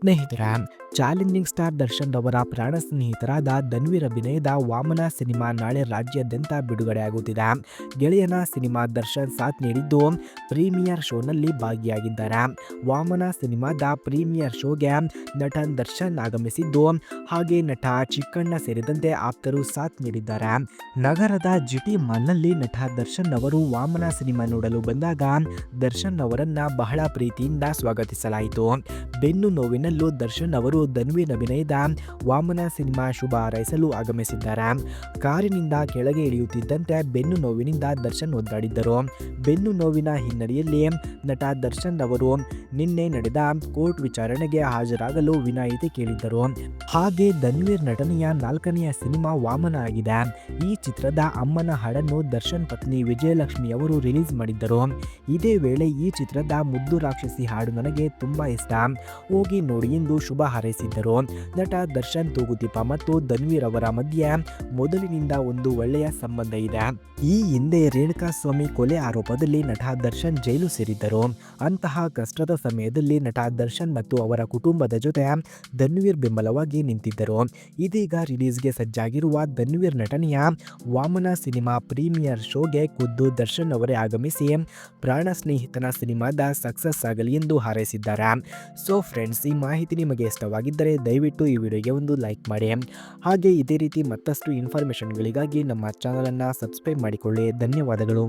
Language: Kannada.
స్నేహితురామ్ ಚಾಲೆಂಜಿಂಗ್ ಸ್ಟಾರ್ ದರ್ಶನ್ ಅವರ ಪ್ರಾಣ ಸ್ನೇಹಿತರಾದ ಧನ್ವೀರ್ ಅಭಿನಯದ ವಾಮನ ಸಿನಿಮಾ ನಾಳೆ ರಾಜ್ಯಾದ್ಯಂತ ಬಿಡುಗಡೆಯಾಗುತ್ತಿದೆ. ಗೆಳೆಯನ ಸಿನಿಮಾ ದರ್ಶನ್ ಸಾಥ್ ನೀಡಿದ್ದು ಪ್ರೀಮಿಯರ್ ಶೋನಲ್ಲಿ ಭಾಗಿಯಾಗಿದ್ದಾರೆ. ವಾಮನ ಸಿನಿಮಾದ ಪ್ರೀಮಿಯರ್ ಶೋಗೆ ನಟ ದರ್ಶನ್ ಆಗಮಿಸಿದ್ದು, ಹಾಗೆ ನಟ ಚಿಕ್ಕಣ್ಣ ಸೇರಿದಂತೆ ಆಪ್ತರು ಸಾಥ್ ನೀಡಿದ್ದಾರೆ. ನಗರದ ಜಿಟಿ ಮಾಲ್ನಲ್ಲಿ ನಟ ದರ್ಶನ್ ಅವರು ವಾಮನ ಸಿನಿಮಾ ನೋಡಲು ಬಂದಾಗ ದರ್ಶನ್ ಅವರನ್ನ ಬಹಳ ಪ್ರೀತಿಯಿಂದ ಸ್ವಾಗತಿಸಲಾಯಿತು. ಬೆನ್ನು ನೋವಿನಲ್ಲೂ ದರ್ಶನ್ ಅವರು ಧನ್ವೀರ್ ಅಭಿನಯದ ವಾಮನ ಸಿನಿಮಾ ಶುಭ ಹಾರೈಸಲು ಆಗಮಿಸಿದ್ದಾರೆ. ಕಾರಿನಿಂದ ಕೆಳಗೆ ಇಳಿಯುತ್ತಿದ್ದಂತೆ ಬೆನ್ನು ನೋವಿನಿಂದ ದರ್ಶನ್ ಒದ್ದಾಡಿದ್ದರು ಬೆನ್ನು ನೋವಿನ ಹಿನ್ನೆಲೆಯಲ್ಲಿ ನಟ ದರ್ಶನ್ ಅವರು ನಿನ್ನೆ ನಡೆದ ಕೋರ್ಟ್ ವಿಚಾರಣೆಗೆ ಹಾಜರಾಗಲು ವಿನಾಯಿತಿ ಕೇಳಿದ್ದರು. ಹಾಗೆ ಧನ್ವೀರ್ ನಟನೆಯ ನಾಲ್ಕನೆಯ ಸಿನಿಮಾ ವಾಮನ ಆಗಿದೆ. ಈ ಚಿತ್ರದ ಅಮ್ಮನ ಹಾಡನ್ನು ದರ್ಶನ್ ಪತ್ನಿ ವಿಜಯಲಕ್ಷ್ಮಿ ಅವರು ರಿಲೀಸ್ ಮಾಡಿದ್ದರು. ಇದೇ ವೇಳೆ ಈ ಚಿತ್ರದ ಮುದ್ದು ರಾಕ್ಷಸಿ ಹಾಡು ನನಗೆ ತುಂಬಾ ಇಷ್ಟ. ಹೋಗಿ ನೋಡಿ ಎಂದು ಶುಭ ಹಾರೈಸಿದ್ದರು. ನಟ ದರ್ಶನ್, ತೂಗುದೀಪ ಮತ್ತು ಧನ್ವೀರ್ ಅವರ ಮಧ್ಯೆ ಮೊದಲಿನಿಂದ ಒಂದು ಒಳ್ಳೆಯ ಸಂಬಂಧ ಇದೆ. ಈ ಹಿಂದೆ ರೇಣುಕಾ ಸ್ವಾಮಿ ಕೊಲೆ ಆರೋಪದಲ್ಲಿ ನಟ ದರ್ಶನ್ ಜೈಲು ಸೇರಿದ್ದರು. ಅಂತಹ ಕಷ್ಟದ ಸಮಯದಲ್ಲಿ ನಟ ದರ್ಶನ್ ಮತ್ತು ಅವರ ಕುಟುಂಬದ ಜೊತೆ ಧನ್ವೀರ್ ಬೆಂಬಲವಾಗಿ ನಿಂತಿದ್ದರು. ಇದೀಗ ರಿಲೀಸ್ಗೆ ಸಜ್ಜಾಗಿರುವ ಧನ್ವೀರ್ ನಟನೆಯ ವಾಮನ ಸಿನಿಮಾ ಪ್ರೀಮಿಯರ್ ಶೋಗೆ ಖುದ್ದು ದರ್ಶನ್ ಅವರೇ ಆಗಮಿಸಿ ಪ್ರಾಣ ಸ್ನೇಹಿತನ ಸಿನಿಮಾದ ಸಕ್ಸಸ್ ಆಗಲಿ ಎಂದು ಹಾರೈಸಿದ್ದಾರೆ. ಸೊ ಫ್ರೆಂಡ್ಸ್ ಈ ಮಾಹಿತಿ ನಿಮಗೆ ಇಷ್ಟವಾಗಿದ್ದರೆ ದಯವಿಟ್ಟು ಈ ವಿಡಿಯೋಗೆ ಒಂದು ಲೈಕ್ ಮಾಡಿ. ಹಾಗೆ ಇದೇ ರೀತಿ ಮತ್ತಷ್ಟು ಇನ್ಫಾರ್ಮೇಷನ್ಗಳಿಗಾಗಿ ನಮ್ಮ ಚಾನಲನ್ನು ಸಬ್ಸ್ಕ್ರೈಬ್ ಮಾಡಿಕೊಳ್ಳಿ. ಧನ್ಯವಾದಗಳು.